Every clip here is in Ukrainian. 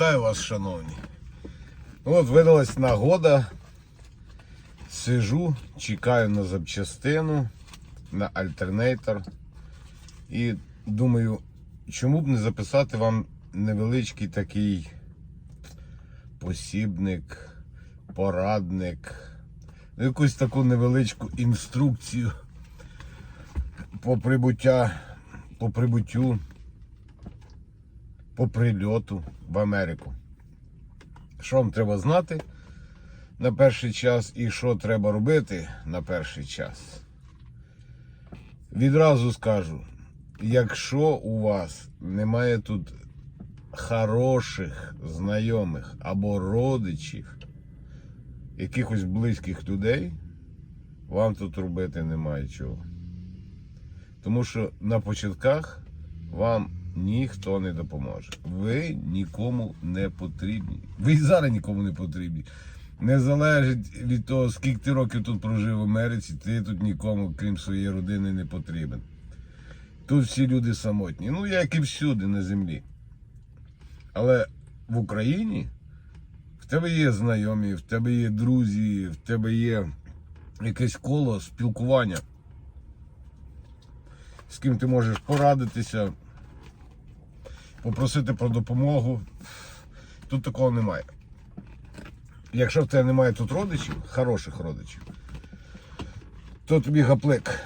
Вітаю вас, шановні. Ну, От видалась нагода. Сижу, чекаю на запчастину, на альтернейтор. І думаю, чому б не записати вам невеличкий такий посібник, порадник, ну, якусь таку невеличку інструкцію по прибуття, по прибуттю, по прильоту в Америку. Що вам треба знати на перший час і що треба робити на перший час? Відразу скажу, якщо у вас немає тут хороших знайомих або родичів, якихось близьких людей, вам тут робити немає чого. Тому що на початках вам ніхто не допоможе. Ви нікому не потрібні. Ви і зараз нікому не потрібні. Не залежить від того, скільки ти років тут прожив в Америці, ти тут нікому, крім своєї родини, не потрібен. Тут всі люди самотні. Ну, як і всюди на землі. Але в Україні в тебе є знайомі, в тебе є друзі, в тебе є якесь коло спілкування, з ким ти можеш порадитися, попросити про допомогу. Тут такого немає. Якщо в тебе немає тут родичів, хороших родичів, то тобі гаплик.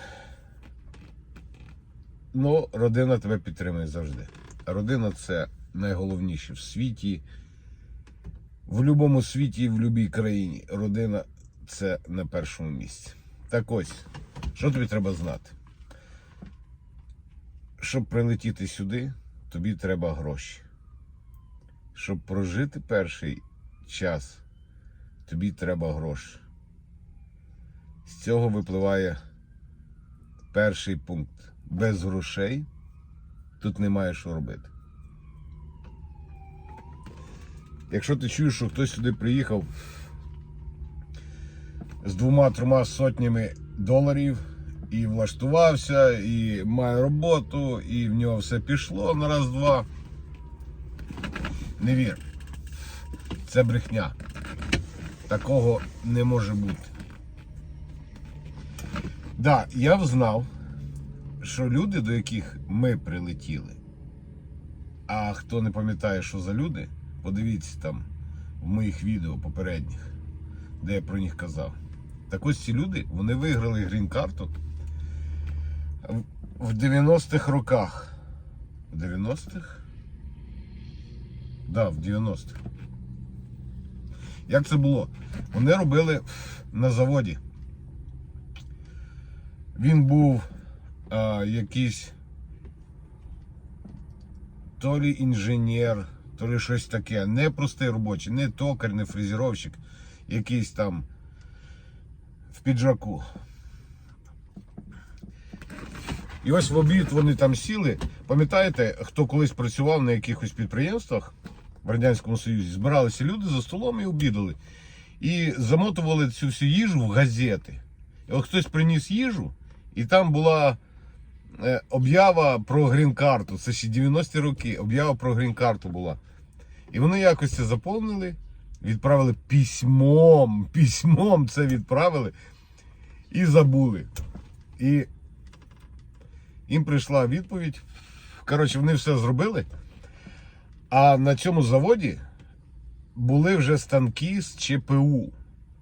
Ну, родина тебе підтримує завжди. Родина це найголовніше в світі. В будь-якому світі і в будь-якій країні родина це на першому місці. Так ось, що тобі треба знати? Щоб прилетіти сюди, тобі треба гроші. Щоб прожити перший час, тобі треба гроші. З цього випливає перший пункт. Без грошей тут немає що робити. Якщо ти чуєш, що хтось сюди приїхав з двома-трьома сотнями доларів і влаштувався, і має роботу, і в нього все пішло на раз-два. Не вір. Це брехня. Такого не може бути. Да, я взнав, що люди, до яких ми прилетіли, а хто не пам'ятає, що за люди, подивіться там в моїх відео попередніх, де я про них казав. Так ось ці люди, вони виграли грін-карту в 90-х роках. В 90-х? Да, в 90-х. Як це було? Вони робили на заводі. Він був а, якийсь то лі інженер, то лі щось таке. Не простий робочий, не токар, не фрезеровщик, якийсь там в піджаку. І ось в обід вони там сіли. Пам'ятаєте, хто колись працював на якихось підприємствах в Радянському Союзі, збиралися люди за столом і обідали. І замотували цю всю їжу в газети. І от хтось приніс їжу, і там була е, об'ява про грін-карту. Це ще 90-ті роки. Об'ява про грін-карту була. І вони якось це заповнили, відправили письмом. Письмом це відправили і забули. І їм прийшла відповідь. Коротше, вони все зробили. А на цьому заводі були вже станки з ЧПУ.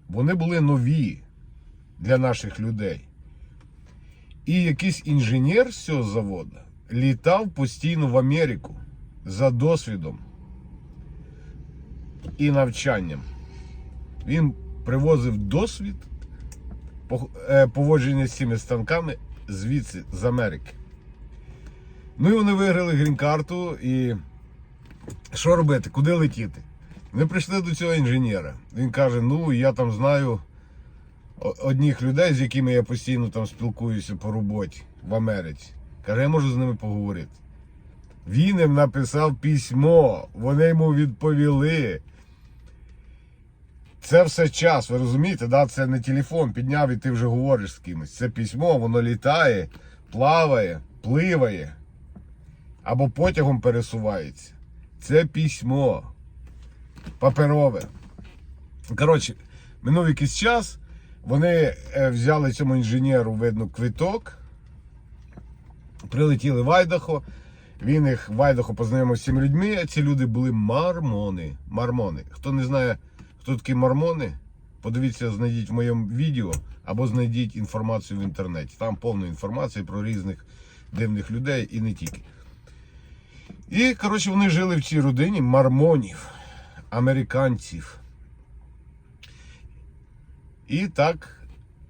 Вони були нові для наших людей. І якийсь інженер з цього заводу літав постійно в Америку за досвідом і навчанням. Він привозив досвід е, поводження з цими станками звідси, з Америки. Ну і вони виграли грін-карту і що робити, куди летіти? Ми прийшли до цього інженера. Він каже: ну я там знаю одних людей, з якими я постійно там спілкуюся по роботі в Америці. Каже, я можу з ними поговорити. Він їм написав письмо, вони йому відповіли. Це все час, ви розумієте, да? це не телефон, підняв і ти вже говориш з кимось. Це письмо, воно літає, плаває, пливає або потягом пересувається. Це письмо. паперове. Коротше, минув якийсь час, вони е, взяли цьому інженеру, видно, квиток, прилетіли в Айдахо. Він їх в Айдахо познайомив з цими людьми. Ці люди були мармони. Мармони. Хто не знає, хто такі мармони, подивіться, знайдіть в моєму відео або знайдіть інформацію в інтернеті. Там повна інформація про різних дивних людей і не тільки. І, коротше, вони жили в цій родині мармонів, американців. І так,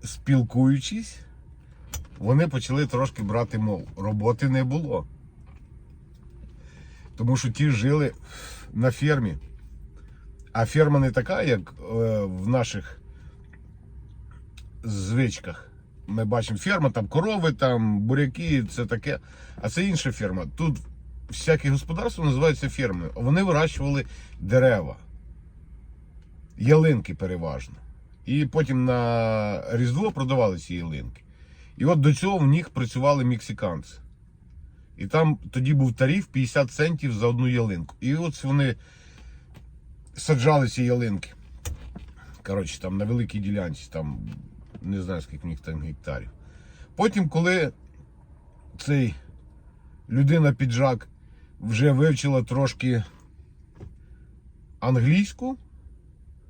спілкуючись, вони почали трошки брати мову. Роботи не було. Тому що ті жили на фермі. А ферма не така, як е, в наших звичках. Ми бачимо ферма, там корови, там буряки, це таке. А це інша ферма. Тут всяке господарство називається фермою. Вони вирощували дерева, ялинки переважно. І потім на Різдво продавали ці ялинки. І от до цього в них працювали мексиканці. І там тоді був тариф 50 центів за одну ялинку. І от вони саджали ці ялинки. Коротше, там на великій ділянці, там не знаю, скільки в них там гектарів. Потім, коли цей людина піджак вже вивчила трошки англійську,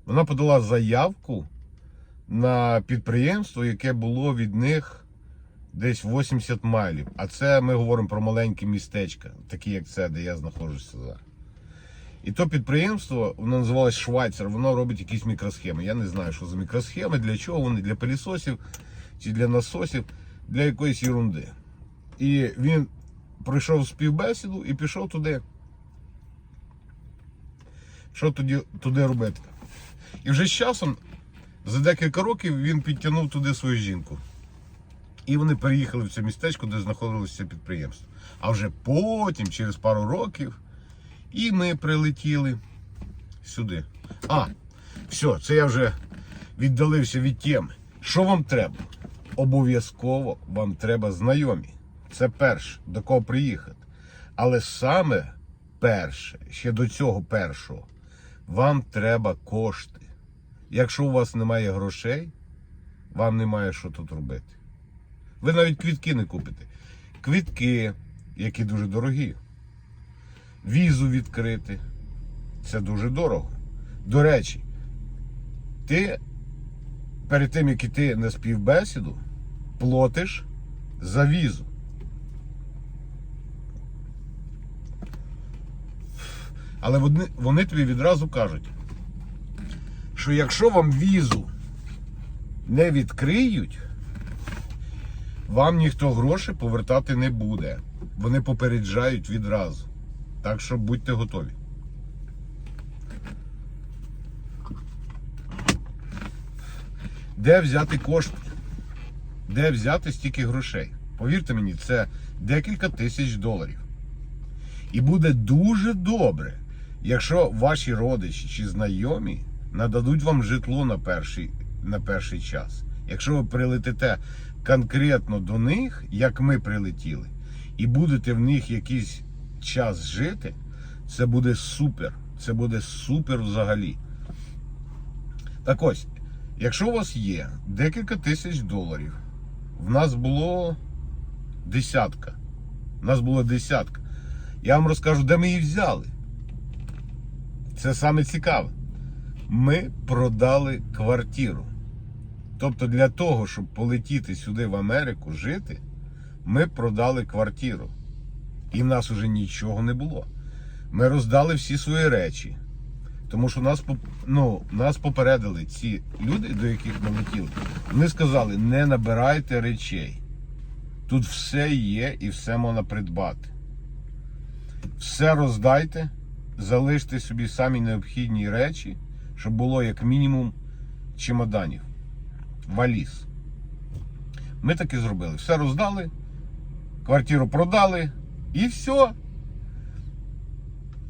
вона подала заявку на підприємство, яке було від них десь 80 майлів. А це ми говоримо про маленькі містечка, такі як це, де я знаходжуся зараз. І то підприємство, воно називалось Швайцер, воно робить якісь мікросхеми. Я не знаю, що за мікросхеми, для чого вони, для пилісосів чи для насосів, для якоїсь ерунди. І він пройшов співбесіду і пішов туди. Що тоді, туди робити? І вже з часом, за декілька років, він підтягнув туди свою жінку. І вони переїхали в це містечко, де знаходилося підприємство. А вже потім, через пару років, і ми прилетіли сюди. А, все, це я вже віддалився від теми. Що вам треба? Обов'язково вам треба знайомі. Це перше, до кого приїхати. Але саме перше, ще до цього першого, вам треба кошти. Якщо у вас немає грошей, вам немає що тут робити. Ви навіть квітки не купите. Квітки, які дуже дорогі. Візу відкрити. Це дуже дорого. До речі, ти перед тим, як іти на співбесіду, платиш за візу. Але вони, вони тобі відразу кажуть, що якщо вам візу не відкриють, вам ніхто гроші повертати не буде. Вони попереджають відразу. Так що будьте готові. Де взяти кошти? Де взяти стільки грошей? Повірте мені, це декілька тисяч доларів. І буде дуже добре, якщо ваші родичі чи знайомі нададуть вам житло на перший, на перший час. Якщо ви прилетите конкретно до них, як ми прилетіли, і будете в них якийсь час жити, це буде супер. Це буде супер взагалі. Так ось, якщо у вас є декілька тисяч доларів, в нас було десятка. У нас було десятка. Я вам розкажу, де ми її взяли. Це саме цікаве. Ми продали квартиру. Тобто для того, щоб полетіти сюди в Америку жити, ми продали квартиру. І в нас уже нічого не було. Ми роздали всі свої речі. Тому що нас, ну, нас попередили ці люди, до яких ми летіли. Вони сказали, не набирайте речей. Тут все є і все можна придбати. Все роздайте, залиште собі самі необхідні речі, щоб було як мінімум чемоданів, валіз. Ми так і зробили. Все роздали, квартиру продали і все.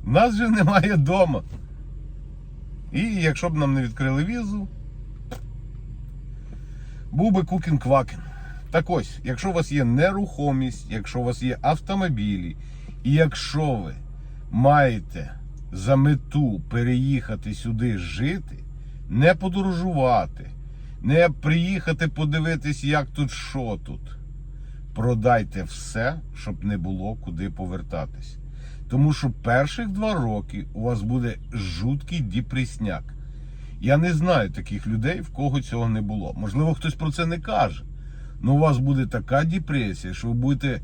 Нас вже немає вдома. І якщо б нам не відкрили візу, був би кукін квакін. Так ось, якщо у вас є нерухомість, якщо у вас є автомобілі, і якщо ви маєте за мету переїхати сюди жити, не подорожувати, не приїхати подивитись, як тут, що тут. Продайте все, щоб не було куди повертатись. Тому що перших два роки у вас буде жуткий діпресняк. Я не знаю таких людей, в кого цього не було. Можливо, хтось про це не каже. але у вас буде така депресія, що ви будете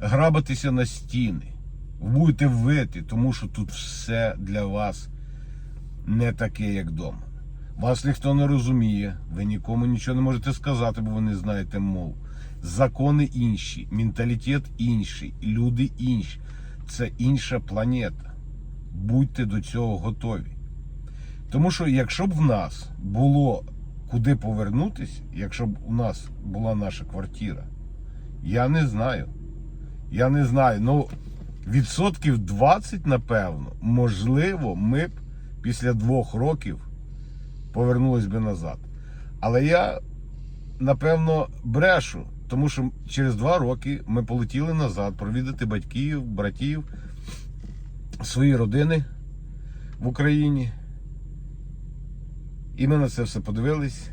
грабатися на стіни. Ви будете вити, тому що тут все для вас не таке, як вдома. Вас ніхто не розуміє, ви нікому нічого не можете сказати, бо ви не знаєте мов. Закони інші, менталітет інший, люди інші. Це інша планета. Будьте до цього готові. Тому що якщо б в нас було куди повернутися, якщо б у нас була наша квартира, я не знаю. Я не знаю. Ну, відсотків 20, напевно, можливо, ми б після двох років повернулись би назад. Але я, напевно, брешу, тому що через два роки ми полетіли назад провідати батьків, братів, свої родини в Україні. І ми на це все подивились,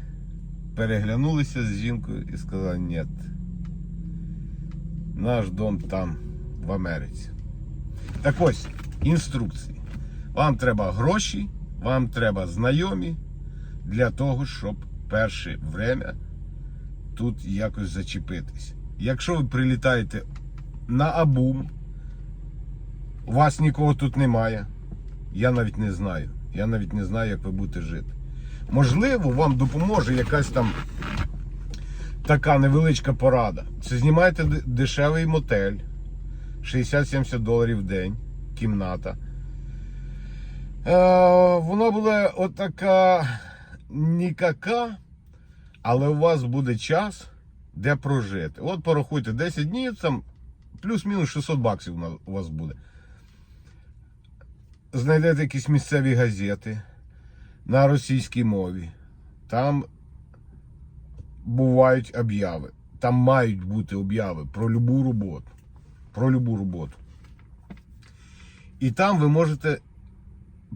переглянулися з жінкою і сказали, ні, наш дом там, в Америці. Так ось, інструкції. Вам треба гроші, вам треба знайомі для того, щоб перше время тут якось зачепитись. Якщо ви прилітаєте на Абум, у вас нікого тут немає. Я навіть не знаю. Я навіть не знаю, як ви будете жити. Можливо, вам допоможе якась там така невеличка порада. Це знімайте д- дешевий мотель 60-70 доларів в день, кімната. Е, вона буде отака нікака, але у вас буде час, де прожити. От порахуйте 10 днів, там плюс-мінус 600 баксів у вас буде. Знайдете якісь місцеві газети на російській мові. Там бувають обяви. Там мають бути обяви про любу роботу. Про любу роботу. І там ви можете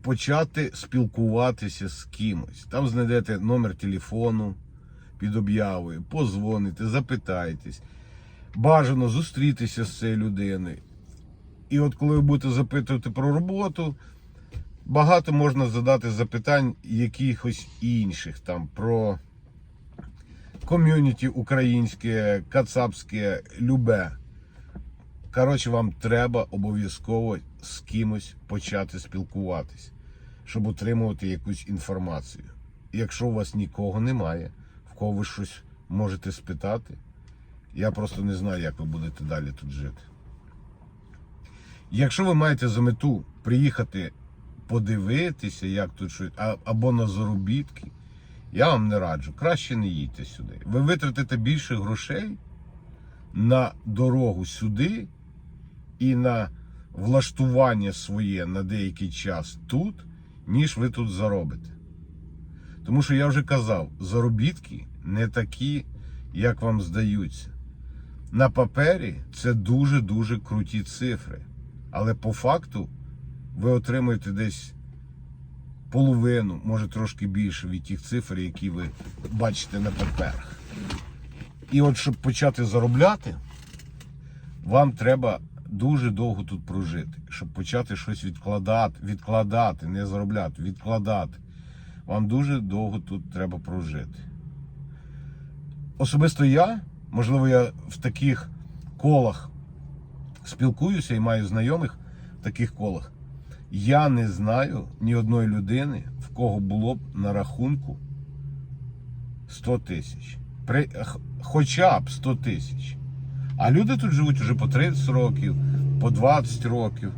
почати спілкуватися з кимось. Там знайдете номер телефону під об'явою, позвоните, запитайтесь. Бажано зустрітися з цією людиною. І от коли ви будете запитувати про роботу, багато можна задати запитань якихось інших там про ком'юніті українське, кацапське, любе. Коротше, вам треба обов'язково з кимось почати спілкуватись, щоб отримувати якусь інформацію. Якщо у вас нікого немає, кого ви щось можете спитати, я просто не знаю, як ви будете далі тут жити. Якщо ви маєте за мету приїхати подивитися, як тут щось, або на заробітки, я вам не раджу. Краще не їдьте сюди. Ви витратите більше грошей на дорогу сюди і на влаштування своє на деякий час тут, ніж ви тут заробите. Тому що я вже казав, заробітки не такі, як вам здаються. На папері це дуже-дуже круті цифри. Але по факту ви отримуєте десь половину, може трошки більше від тих цифр, які ви бачите на паперах. І от щоб почати заробляти, вам треба дуже довго тут прожити, щоб почати щось відкладати, відкладати, не заробляти, відкладати. Вам дуже довго тут треба прожити. Особисто я, можливо, я в таких колах спілкуюся і маю знайомих в таких колах. Я не знаю ні одної людини, в кого було б на рахунку 100 тисяч. При, хоча б 100 тисяч. А люди тут живуть вже по 30 років, по 20 років.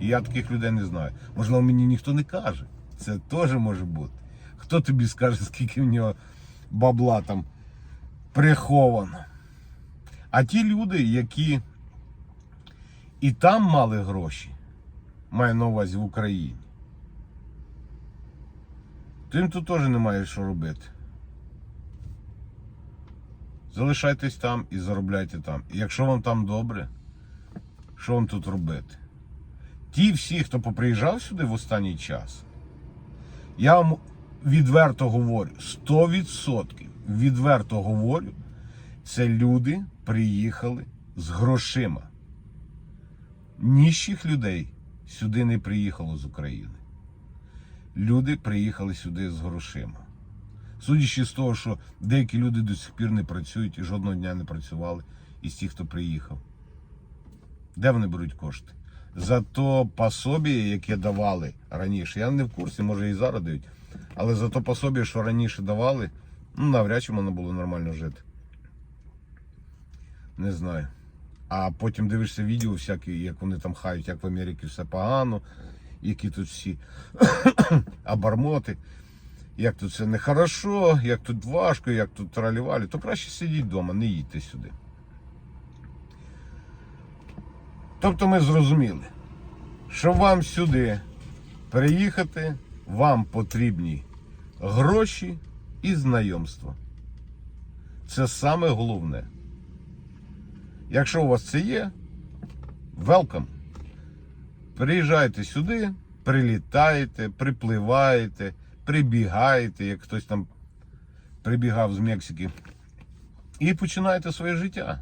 І я таких людей не знаю. Можливо, мені ніхто не каже. Це теж може бути. Хто тобі скаже, скільки в нього бабла там приховано? А ті люди, які і там мали гроші, маю на увазі в Україні, то їм тут теж немає що робити. Залишайтесь там і заробляйте там. І якщо вам там добре, що вам тут робити? ті всі, хто поприїжджав сюди в останній час, я вам відверто говорю, 100% відверто говорю, це люди приїхали з грошима. Ніщих людей сюди не приїхало з України. Люди приїхали сюди з грошима. Судячи з того, що деякі люди до сих пір не працюють і жодного дня не працювали із тих, хто приїхав. Де вони беруть кошти? За то пособі, яке давали раніше, я не в курсі, може і зараз дають. Але за то пособі, що раніше давали, ну навряд чи можна було нормально жити. Не знаю. А потім дивишся відео всякі, як вони там хають, як в Америці все погано, які тут всі обормоти, як тут все нехорошо, як тут важко, як тут тралівалі, то краще сидіть вдома, не їдьте сюди. Тобто ми зрозуміли, що вам сюди переїхати, вам потрібні гроші і знайомства. Це саме головне. Якщо у вас це є, welcome. Приїжджайте сюди, прилітаєте, припливаєте, прибігаєте, як хтось там прибігав з Мексики, і починаєте своє життя.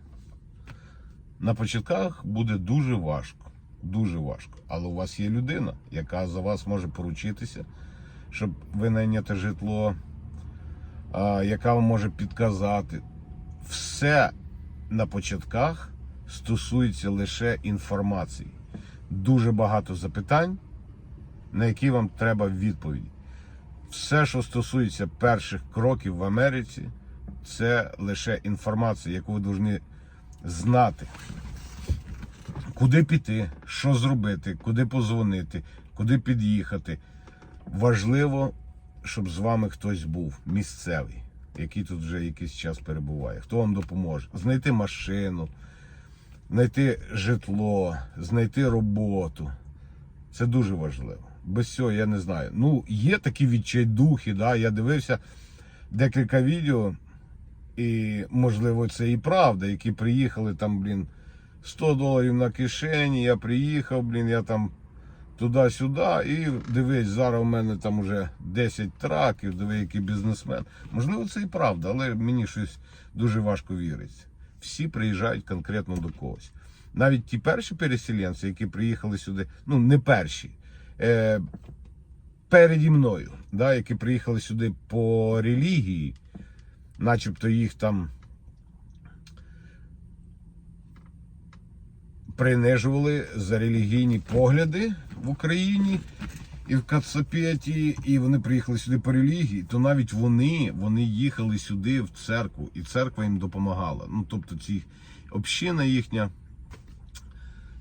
На початках буде дуже важко. Дуже важко. Але у вас є людина, яка за вас може поручитися, щоб винайняти житло, яка вам може підказати. Все на початках стосується лише інформації. Дуже багато запитань, на які вам треба відповіді. Все, що стосується перших кроків в Америці, це лише інформація, яку ви повинні знати. Куди піти, що зробити, куди позвонити, куди під'їхати. Важливо, щоб з вами хтось був місцевий, який тут вже якийсь час перебуває. Хто вам допоможе? Знайти машину, знайти житло, знайти роботу. Це дуже важливо. Без цього я не знаю. Ну, є такі відчайдухи, да? я дивився декілька відео, і можливо це і правда, які приїхали там, блін, 100 доларів на кишені, я приїхав, блін, я там туди-сюди, і дивись, зараз у мене там уже 10 траків, диви, який бізнесмен. Можливо, це і правда, але мені щось дуже важко віриться. Всі приїжджають конкретно до когось. Навіть ті перші переселенці, які приїхали сюди, ну не перші, е, переді мною, да, які приїхали сюди по релігії, начебто їх там принижували за релігійні погляди в Україні і в Кацапеті, і вони приїхали сюди по релігії, то навіть вони, вони їхали сюди в церкву, і церква їм допомагала. Ну, тобто, ці община їхня,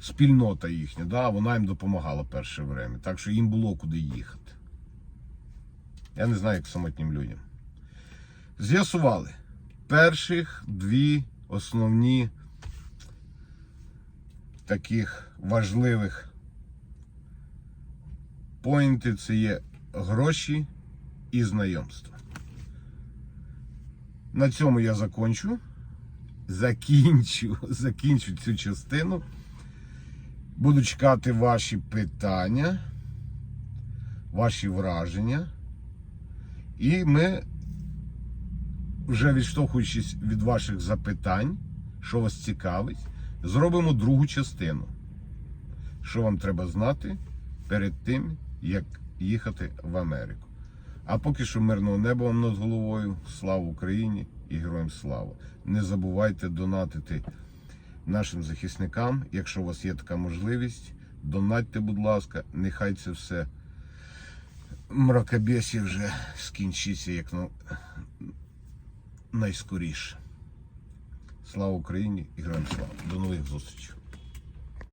спільнота їхня, да, вона їм допомагала перше время. Так що їм було куди їхати. Я не знаю, як самотнім людям. З'ясували перших дві основні таких важливих поінти це є гроші і знайомство. На цьому я закончу. Закінчу, закінчу цю частину. Буду чекати ваші питання, ваші враження. І ми, вже відштовхуючись від ваших запитань, що вас цікавить, зробимо другу частину. Що вам треба знати перед тим, як їхати в Америку. А поки що мирного неба вам над головою. Слава Україні і героям слава! Не забувайте донатити нашим захисникам. Якщо у вас є така можливість, донатьте, будь ласка, нехай це все мракобесі вже скінчиться як. Найскоріше. Слава Україні і героям слава! До нових зустрічей!